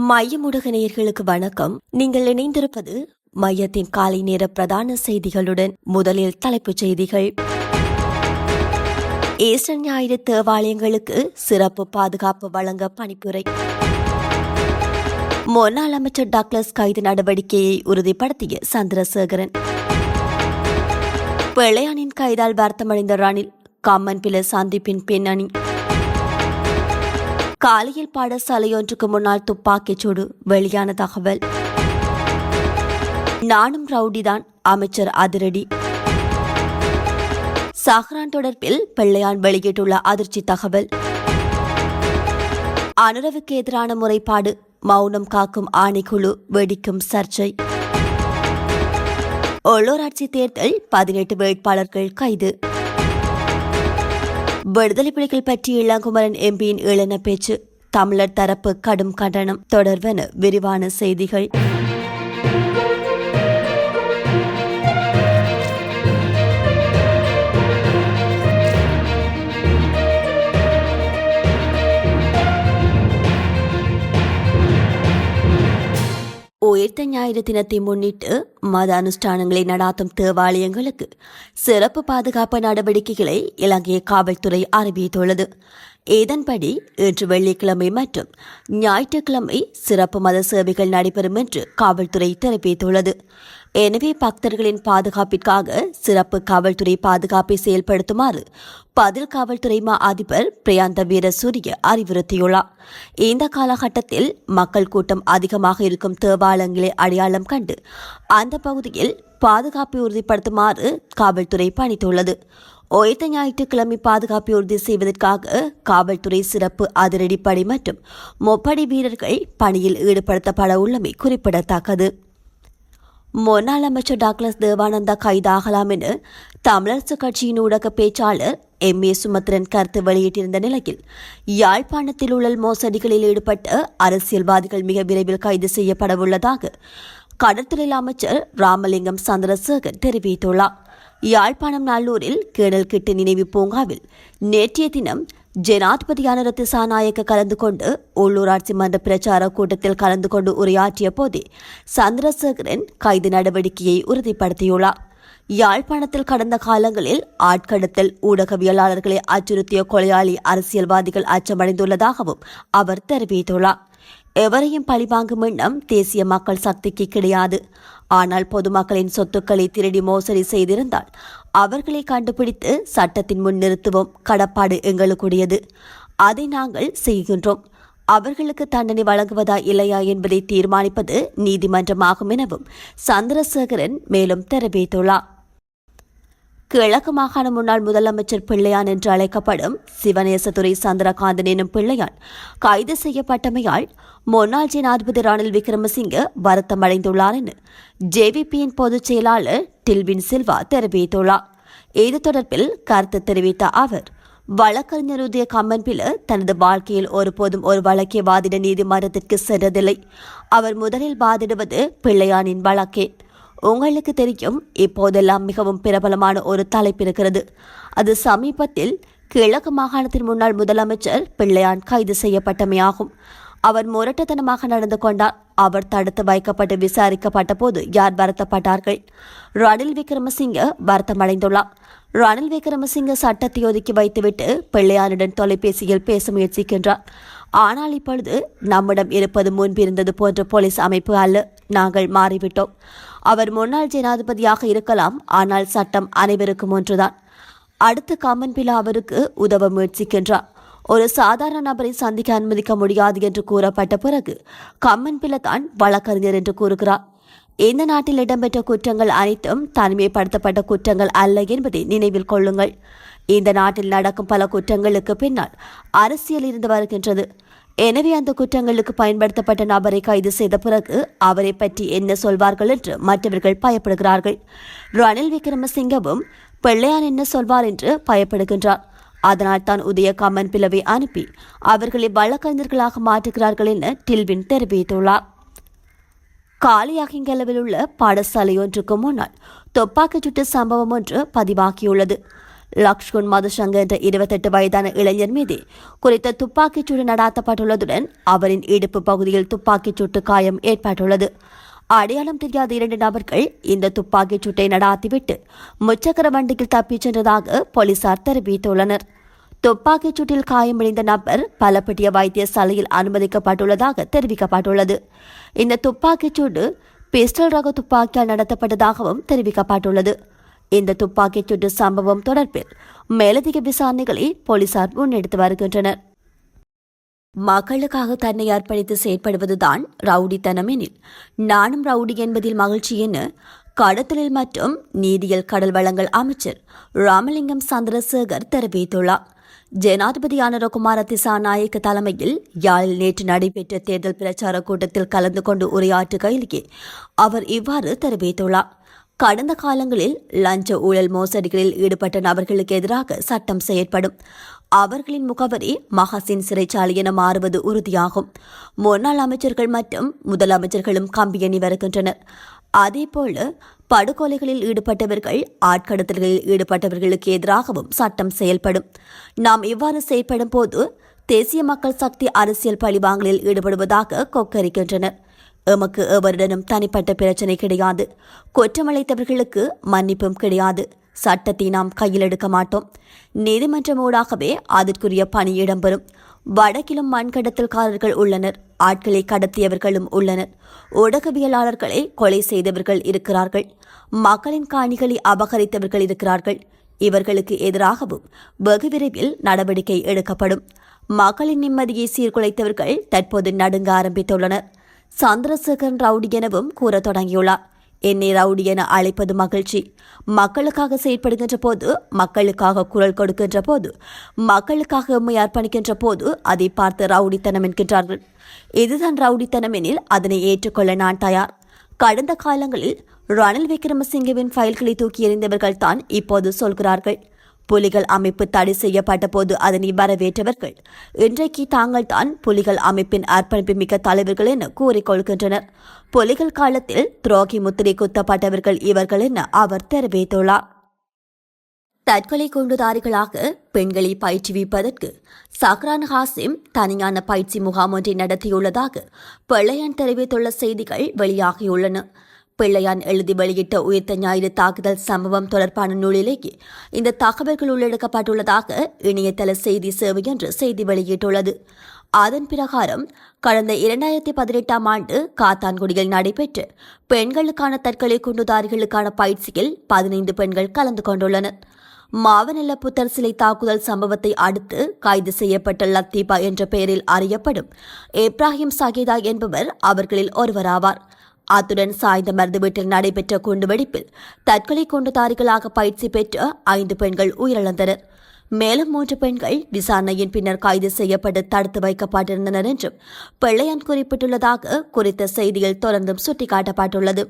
மையமுடக நேயர்களுக்கு வணக்கம். நீங்கள் இணைந்திருப்பது மையத்தின் காலை நேர பிரதான செய்திகளுடன் முதலில் தலைப்புச் செய்திகள். ஈஸ்டர் ஞாயிறு தேவாலயங்களுக்கு சிறப்பு பாதுகாப்பு வழங்க பணிப்புரை. முன்னாள் அமைச்சர் டாக்லஸ் கைது நடவடிக்கையை உறுதிப்படுத்திய சந்திரசேகரன். பிள்ளையானின் கைதால் வருத்தமடைந்த ரணில் கம்மன்பில சந்திப்பின் பின்னணி. காலையில் பாடசாலையொன்றுக்கு முன்னால் துப்பாக்கிச் சூடு வெளியான தகவல். நானும் ரவுடிதான் அமைச்சர் அதிரடி. சஹ்ரான் தொடர்பில் பிள்ளையான் வெளியிட்டுள்ள அதிர்ச்சி தகவல். அனுரவுக்கு எதிரான முறைப்பாடு மௌனம் காக்கும் ஆணைக்குழு வெடிக்கும் சர்ச்சை. உள்ளூராட்சி தேர்தல் பதினெட்டு வேட்பாளர்கள் கைது. விடுதலை புலிகள் பற்றி இளங்குமரன் எம்பியின் இளன பேச்சு தமிழர் தரப்பு கடும் கண்டனம் தொடர்வன விரிவான செய்திகள். ஞாயிறு தினத்தை முன்னிட்டு மத அனுஷ்டானங்களை நடாத்தும் தேவாலயங்களுக்கு சிறப்பு பாதுகாப்பு நடவடிக்கைகளை இலங்கை காவல்துறை அறிவித்துள்ளது. இதன்படி இன்று வெள்ளிக்கிழமை மற்றும் ஞாயிற்றுக்கிழமை சிறப்பு மத சேவைகள் நடைபெறும் என்று காவல்துறை தெரிவித்துள்ளது. எனவே பக்தர்களின் பாதுகாப்பிற்காக சிறப்பு காவல்துறை பாதுகாப்பை செயல்படுத்துமாறு பதில் காவல்துறை மா அதிபர் பிரியாந்த வீரசூரிய அறிவுறுத்தியுள்ளார். இந்த காலகட்டத்தில் மக்கள் கூட்டம் அதிகமாக இருக்கும் தேவாலயங்களை அடையாளம் கண்டு அந்த பகுதியில் பாதுகாப்பை உறுதிப்படுத்துமாறு காவல்துறை பணித்துள்ளது. ஒய்த ஞாயிற்றுக்கிழமை பாதுகாப்பை உறுதி செய்வதற்காக காவல்துறை சிறப்பு அதிரடிப்படை மற்றும் முப்படை வீரர்கள் பணியில் ஈடுபடுத்தப்பட உள்ளமை குறிப்பிடத்தக்கது. முன்னாள் அமைச்சர் டாக்லஸ் தேவானந்தா கைதாகலாம் என தமிழரசு கட்சியின் ஊடக பேச்சாளர் எம். ஏ. சுமத்ரன் கருத்து வெளியிட்டிருந்த நிலையில் யாழ்ப்பாணத்தில் உள்ள மோசடிகளில் ஈடுபட்ட அரசியல்வாதிகள் மிக விரைவில் கைது செய்யப்படவுள்ளதாக கடற்தொழில் அமைச்சர் ராமலிங்கம் சந்திரசேகர் தெரிவித்துள்ளார். யாழ்ப்பாணம் நல்லூரில் கேணல் கிட்டு நினைவு பூங்காவில் நேற்றைய தினம் ஜனாதிபதியான ரத்திசாநாயக்க கலந்து கொண்டு உள்ளூராட்சி மன்ற பிரச்சார கூட்டத்தில் கலந்து கொண்டு உரையாற்றிய போதே சந்திரசேகரன் கைது நடவடிக்கையை உறுதிப்படுத்தியுள்ளார். யாழ்ப்பாணத்தில் கடந்த காலங்களில் ஆட்கடத்தல் ஊடகவியலாளர்களை அச்சுறுத்திய கொலையாளி அரசியல்வாதிகள் அச்சமடைந்துள்ளதாகவும் அவர் தெரிவித்துள்ளார். எவரையும் பழிவாங்கும் எண்ணம் தேசிய மக்கள் சக்திக்கு கிடையாது. ஆனால் பொதுமக்களின் சொத்துக்களை திருடி மோசடி செய்திருந்தால் அவர்களை கண்டுபிடித்து சட்டத்தின் முன் நிறுத்துவோம். கடப்பாடு எங்களுக்குடையது. அதை நாங்கள் செய்கின்றோம். அவர்களுக்கு தண்டனை வழங்குவதா இல்லையா என்பதை தீர்மானிப்பது நீதிமன்றமாகும் எனவும் சந்திரசேகரன் மேலும் தெரிவித்துள்ளார். கிழக்கு மாகாண முன்னாள் முதலமைச்சர் பிள்ளையான் என்று அழைக்கப்படும் சிவநேசதுரை சந்திரகாந்தன் எனும் பிள்ளையான் கைது செய்யப்பட்டமையால் முன்னாள் ஜனாதிபதி ரணில் விக்ரமசிங்க வருத்தமடைந்துள்ளார் என ஜேவிபியின் பொதுச் செயலாளர் டில்வின் சில்வா தெரிவித்துள்ளார். இது தொடர்பில் கருத்து தெரிவித்த அவர் வழக்கறிஞர் உதய கம்மன்பில தனது வாழ்க்கையில் ஒருபோதும் ஒரு வழக்கை வாதிட நீதிமன்றத்திற்கு சென்றதில்லை. அவர் முதலில் வாதிடுவது பிள்ளையானின் வழக்கே. உங்களுக்கு தெரியும் இப்போதெல்லாம் மிகவும் பிரபலமான ஒரு தலைப்பு இருக்கிறது. அது சமீபத்தில் கிழக்கு மாகாணத்தின் முன்னாள் முதலமைச்சர் பிள்ளையான் கைது செய்யப்பட்டமையாகும். அவர் முரட்டத்தனமாக நடந்து கொண்டார். அவர் தடுத்து வைக்கப்பட்டு விசாரிக்கப்பட்ட போது யார் வருத்தப்பட்டார்கள்? ரணில் விக்ரமசிங்க வருத்தமடைந்துள்ளார். ரணில் விக்ரமசிங்க சட்டத்தை ஒதுக்கி வைத்துவிட்டு பிள்ளையானுடன் தொலைபேசியில் பேச முயற்சிக்கின்றார். ஆனால் இப்பொழுது நம்மிடம் இருப்பது முன்பிருந்தது போன்ற போலீஸ் அமைப்பு அல்ல. நாங்கள் மாறிவிட்டோம். அவர் முன்னாள் ஜனாதிபதியாக இருக்கலாம் ஆனால் சட்டம் அனைவருக்கும் ஒன்றுதான். அடுத்த காமன்பிலா அவருக்கு உதவ முயற்சிக்கின்றார். ஒரு சாதாரண நபரை சந்திக்க அனுமதிக்க முடியாது என்று கூறப்பட்ட பிறகு கம்மன்பில தான் வழக்கறிஞர் என்று கூறுகிறார். இந்த நாட்டில் இடம்பெற்ற குற்றங்கள் அனைத்தும் தனிமைப்படுத்தப்பட்ட குற்றங்கள் அல்ல என்பதை நினைவில் கொள்ளுங்கள். இந்த நாட்டில் நடக்கும் பல குற்றங்களுக்கு பின்னால் அரசியல் இருந்து வருகின்றது. எனவே அந்த குற்றங்களுக்கு பயன்படுத்தப்பட்ட நபரை கைது செய்த பிறகு அவரை பற்றி என்ன சொல்வார்கள் என்று மற்றவர்கள் பயப்படுகிறார்கள். ரணில் விக்ரமசிங்கவும் பிள்ளையான் என்ன சொல்வார் என்று பயப்படுகின்றார். அதனால் தான் உதய கமன் பிளவை அனுப்பி அவர்களை வழக்கறிஞர்களாக மாற்றுகிறார்கள் என டில்வின் தெரிவித்துள்ளார். காலியாகிங்கலவில் உள்ள பாடசாலை ஒன்றுக்கு முன்னால் துப்பாக்கிச் சுட்டு சம்பவம் ஒன்று பதிவாகியுள்ளது. லக்ஷ்குன் மதுசங்க என்ற இருபத்தெட்டு வயதான இளைஞர் மீது குறித்த துப்பாக்கிச் சூடு நடாத்தப்பட்டுள்ளதுடன் அவரின் இடுப்பு பகுதியில் துப்பாக்கிச் சூட்டு காயம் ஏற்பட்டுள்ளது. அடையாளம் தெரியாத இரண்டு நபர்கள் இந்த துப்பாக்கிச் சூட்டை நடாத்திவிட்டு முச்சக்கர வண்டியில் தப்பிச் சென்றதாக போலீசார் தெரிவித்துள்ளனர். துப்பாக்கிச் சூட்டில் காயமடைந்த நபர் பலப்பட்டிய வைத்தியசாலையில் அனுமதிக்கப்பட்டுள்ளதாக தெரிவிக்கப்பட்டுள்ளது. இந்த துப்பாக்கிச் சூடு பிஸ்டல் ரக துப்பாக்கியால் நடத்தப்பட்டதாகவும் தெரிவிக்கப்பட்டுள்ளது. இந்த துப்பாக்கிச் சுட்டு சம்பவம் தொடர்பில் மேலதிக விசாரணைகளை போலீசார் முன்னெடுத்து வருகின்றனர். மக்களுக்காக தன்னை அர்ப்பணித்து செயற்படுவதுதான் ரவுடித்தனம் எனில் நானும் ரவுடி என்பதில் மகிழ்ச்சி என கடத்தலில் மற்றும் நீதியல் கடல் வளங்கள் அமைச்சர் ராமலிங்கம் சந்திரசேகர் தெரிவித்துள்ளார். ஜனாதிபதி அனுரகுமார திசாநாயக்க தலைமையில் யாழில் நேற்று நடைபெற்ற தேர்தல் பிரச்சார கூட்டத்தில் கலந்து கொண்டு உரையாற்றுகையிலேயே அவர் இவ்வாறு தெரிவித்துள்ளார். கடந்த காலங்களில் லஞ்ச ஊழல் மோசடிகளில் ஈடுபட்ட நபர்களுக்கு எதிராக சட்டம் செயற்படும். அவர்களின் முகவரி மகசின் சிறைச்சாலை என மாறுவது உறுதியாகும். முன்னாள் அமைச்சர்கள் மற்றும் முதலமைச்சர்களும் கம்பியணி வருகின்றனர். அதேபோல படுகொலைகளில் ஈடுபட்டவர்கள் ஆட்கடத்தல்களில் ஈடுபட்டவர்களுக்கு எதிராகவும் சட்டம் செயல்படும். நாம் இவ்வாறு செயல்படும் போது தேசிய மக்கள் சக்தி அரசியல் பழிவாங்கலில் ஈடுபடுவதாக கொக்கரிக்கின்றனர். எமக்கு எவருடனும் தனிப்பட்ட பிரச்சனை கிடையாது. குற்றமளித்தவர்களுக்கு மன்னிப்பும் கிடையாது. சட்டத்தை நாம் கையில் எடுக்க மாட்டோம். நீதிமன்றம் ஊடாகவே அதற்குரிய பணி இடம்பெறும். வடக்கிலும் மண்கடத்தல்காரர்கள் உள்ளனர். ஆட்களை கடத்தியவர்களும் உள்ளனர். ஊடகவியலாளர்களை கொலை செய்தவர்கள் இருக்கிறார்கள். மக்களின் காணிகளை அபகரித்தவர்கள் இருக்கிறார்கள். இவர்களுக்கு எதிராகவும் வெகு விரைவில் நடவடிக்கை எடுக்கப்படும். மக்களின் நிம்மதியை சீர்குலைத்தவர்கள் தற்போது நடுங்க ஆரம்பித்துள்ளனர். சந்திரசேகரன் ரவுடி எனவும் கூற தொடங்கியுள்ளார். என்னை ரவுடி என அழைப்பது மகிழ்ச்சி. மக்களுக்காக செயற்படுகின்ற போது மக்களுக்காக குரல் கொடுக்கின்ற போது மக்களுக்காக எம்மை அர்ப்பணிக்கின்ற போது அதை பார்த்து ரவுடித்தனம் என்கின்றார்கள். இதுதான் ரவுடித்தனம் எனில் அதனை ஏற்றுக்கொள்ள நான் தயார். கடந்த காலங்களில் ரணில் விக்ரமசிங்கவின் ஃபைல்களை தூக்கி எறிந்தவர்கள் தான் இப்போது சொல்கிறார்கள். புலிகள் அமைப்பு தடை செய்யப்பட்ட போது அதனை வரவேற்றவர்கள் இன்றைக்கு தாங்கள் தான் புலிகள் அமைப்பின் அர்ப்பணிப்பு மிக்க தலைவர்கள் என கூறிக்கொள்கின்றனர். புலிகள் காலத்தில் துரோகி முத்திரை குத்தப்பட்டவர்கள் இவர்கள் என அவர் தெரிவித்துள்ளார். தற்கொலை குண்டுதாரிகளாக பெண்களை பயிற்றுவிப்பதற்கு சக்ரான் ஹாசிம் தனியான பயிற்சி முகாம் ஒன்றை நடத்தியுள்ளதாக பிள்ளையன் தெரிவித்துள்ள செய்திகள் வெளியாகியுள்ளன. பிள்ளையான் எழுதி வெளியிட்ட உயிர்த்த ஞாயிறு தாக்குதல் சம்பவம் தொடர்பான நூலிலேயே இந்த தகவல்கள் உள்ளடக்கப்பட்டுள்ளதாக இணையதள செய்தி சேவை என்று செய்தி வெளியிட்டுள்ளது. அதன் பிரகாரம் கடந்த இரண்டாயிரத்தி பதினெட்டாம் ஆண்டு காத்தான்குடியில் நடைபெற்ற பெண்களுக்கான தற்கொலை குண்டுதாரிகளுக்கான பயிற்சியில் பதினைந்து பெண்கள் கலந்து கொண்டுள்ளனர். மாவனல்ல புத்தர் சிலை தாக்குதல் சம்பவத்தை அடுத்து கைது செய்யப்பட்ட லத்தீபா என்ற பெயரில் அறியப்படும் இப்ராஹிம் சகிதா என்பவர் அவர்களில் ஒருவராவார். அத்துடன் சாய்ந்த மருந்து வீட்டில் நடைபெற்ற குண்டுவெடிப்பில் தற்கொலை குண்டுதாரிகளாக பயிற்சி பெற்ற ஐந்து பெண்கள் உயிரிழந்தனர். மேலும் மூன்று பெண்கள் விசாரணையின் பின்னர் கைது செய்யப்பட்டு தடுத்து வைக்கப்பட்டிருந்தனர் என்றும் பிள்ளையான் குறிப்பிட்டுள்ளதாக குறித்த செய்தியில் தொடர்ந்தும் சுட்டிக்காட்டப்பட்டுள்ளது.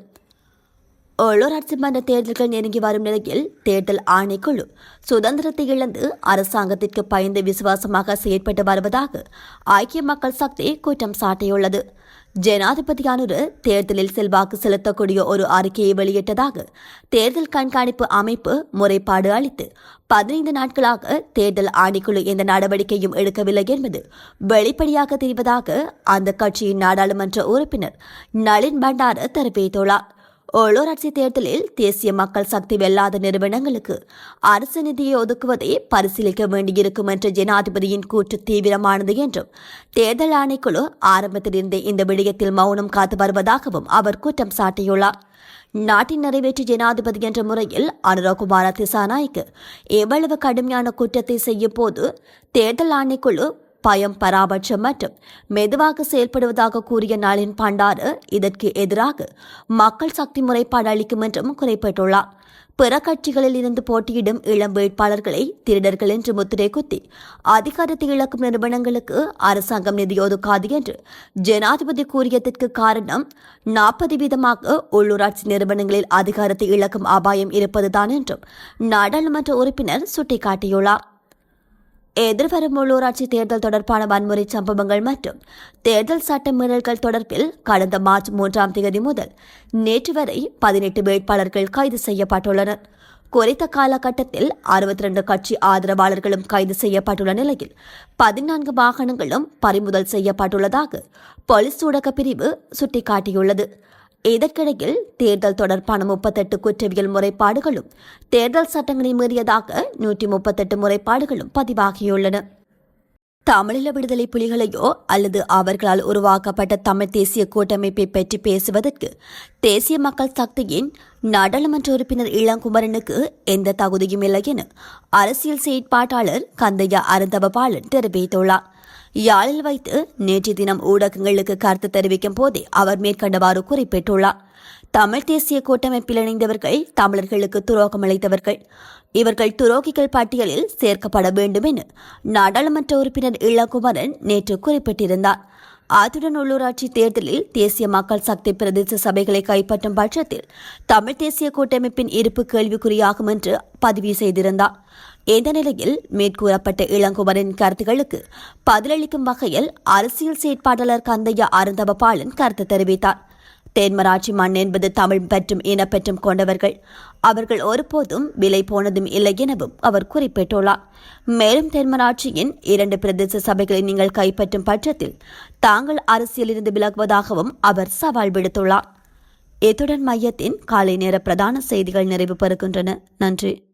உள்ளூராட்சி மன்ற தேர்தல்கள் நெருங்கி வரும் நிலையில் தேர்தல் ஆணைக்குழு சுதந்திரத்தை இழந்து அரசாங்கத்திற்கு பயந்து விசுவாசமாக செயற்பட்டு வருவதாக ஐக்கிய மக்கள் சக்தி குற்றம் சாட்டியுள்ளது. ஜனாதிபதியானொரு தேர்தலில் செல்வாக்கு செலுத்தக்கூடிய ஒரு அறிக்கையை வெளியிட்டதாக தேர்தல் கண்காணிப்பு அமைப்பு முறைப்பாடு அளித்து பதினைந்து நாட்களாக தேர்தல் ஆணைக்குழு எந்த நடவடிக்கையும் எடுக்கவில்லை என்பது வெளிப்படையாக தெரிவதாக அந்த கட்சியின் நாடாளுமன்ற உறுப்பினர் நளின் பண்டார தெரிவித்துள்ளார். உள்ளூராட்சி தேர்தலில் தேசிய மக்கள் சக்தி வெல்லாத நிறுவனங்களுக்கு அரசு நிதியை ஒதுக்குவதை பரிசீலிக்க வேண்டியிருக்கும் என்ற ஜனாதிபதியின் கூற்று தீவிரமானது என்றும் தேர்தல் ஆணைக்குழு ஆரம்பத்திலிருந்தே இந்த விடயத்தில் மௌனம் காத்து வருவதாகவும் அவர் குற்றம் சாட்டியுள்ளார். நாட்டின் நிறைவேற்று ஜனாதிபதி என்ற முறையில் அனுரகுமார திசாநாய்க்கு எவ்வளவு கடுமையான குற்றத்தை செய்யும் போது தேர்தல் ஆணைக்குழு பயம் பராபட்சம் மற்றும் மெதுவாக செயல்படுவதாக கூறிய நாளின் பண்டாறு இதற்கு எதிராக மக்கள் சக்தி முறைப்பாடு அளிக்கும் என்றும் குறிப்பிட்டுள்ளார். பிற கட்சிகளில் இருந்து போட்டியிடும் இளம் வேட்பாளர்களை திருடர்கள் என்று முத்திரை குத்தி அதிகாரத்தை இழக்கும் நிறுவனங்களுக்கு அரசாங்கம் நிதி ஒதுக்காது என்று ஜனாதிபதி கூறியதற்கு காரணம் நாற்பது வீதமாக உள்ளூராட்சி நிறுவனங்களில் அதிகாரத்தை இழக்கும் அபாயம் இருப்பதுதான் என்றும் நாடாளுமன்ற உறுப்பினர் சுட்டிக்காட்டியுள்ளார். எதிர்வரும் உள்ளூராட்சி தேர்தல் தொடர்பான வன்முறை சம்பவங்கள் மற்றும் தேர்தல் சட்ட மீறல்கள் தொடர்பில் கடந்த மார்ச் மூன்றாம் தேதி முதல் நேற்று வரை பதினெட்டு வேட்பாளர்கள் கைது செய்யப்பட்டுள்ளனர். குறித்த காலகட்டத்தில் அறுபத்தி ரெண்டு கட்சி ஆதரவாளர்களும் கைது செய்யப்பட்டுள்ள நிலையில் பதினான்கு வாகனங்களும் பறிமுதல் செய்யப்பட்டுள்ளதாக போலீஸ் ஊடக பிரிவு சுட்டிக்காட்டியுள்ளது. இதற்கிடையில் தேர்தல் தொடர்பான முப்பத்தெட்டு குற்றவியல் முறைப்பாடுகளும் தேர்தல் சட்டங்களை மீறியதாக நூற்றி முப்பத்தெட்டு முறைப்பாடுகளும் பதிவாகியுள்ளன. தமிழீழ விடுதலை புலிகளையோ அல்லது அவர்களால் உருவாக்கப்பட்ட தமிழ் தேசிய கூட்டமைப்பை பற்றி பேசுவதற்கு தேசிய மக்கள் சக்தியின் நாடாளுமன்ற உறுப்பினர் இளங்குமரனுக்கு எந்த தகுதியும் இல்லை என அரசியல் செயற்பாட்டாளர் கந்தையா அருந்தவபாலன் தெரிவித்துள்ளார். யாழில் வைத்து நேற்று தினம் ஊடகங்களுக்கு கருத்து தெரிவிக்கும் போதே அவர் மேற்கண்டவாறு குறிப்பிட்டுள்ளார். தமிழ் தேசிய கூட்டமைப்பில் இணைந்தவர்கள் தமிழர்களுக்கு துரோகம் அளித்தவர்கள். இவர்கள் துரோகிகள் பட்டியலில் சேர்க்கப்பட வேண்டும் என நாடாளுமன்ற உறுப்பினர் இளங்குமரன் நேற்று குறிப்பிட்டிருந்தார். அத்துடன் உள்ளூராட்சி தேர்தலில் தேசிய மக்கள் சக்தி பிரதேச சபைகளை கைப்பற்றும் பட்சத்தில் தமிழ் தேசிய கூட்டமைப்பின் இருப்பு கேள்விக்குறியாகும் என்று பதிவு செய்திருந்தார். இந்த நிலையில் மேற்கூறப்பட்ட இளங்குமரின் கருத்துகளுக்கு பதிலளிக்கும் வகையில் அரசியல் செயற்பாட்டாளர் கந்தையா அருந்தவ பாலன் கருத்து தெரிவித்தார். தென்மராட்சி மண் என்பது தமிழ் பற்றும் இனப்பற்றும் கொண்டவர்கள். அவர்கள் ஒருபோதும் விலை போனதும் இல்லை எனவும் அவர் குறிப்பிட்டுள்ளார். மேலும் தென்மராட்சியின் இரண்டு பிரதேச சபைகளை நீங்கள் கைப்பற்றும் பட்சத்தில் தாங்கள் அரசியலிருந்து விலகுவதாகவும் அவர் சவால் விடுத்துள்ளார். இத்துடன் மையத்தின் காலை நேர பிரதான செய்திகள் நிறைவு பெறுகின்றன. நன்றி.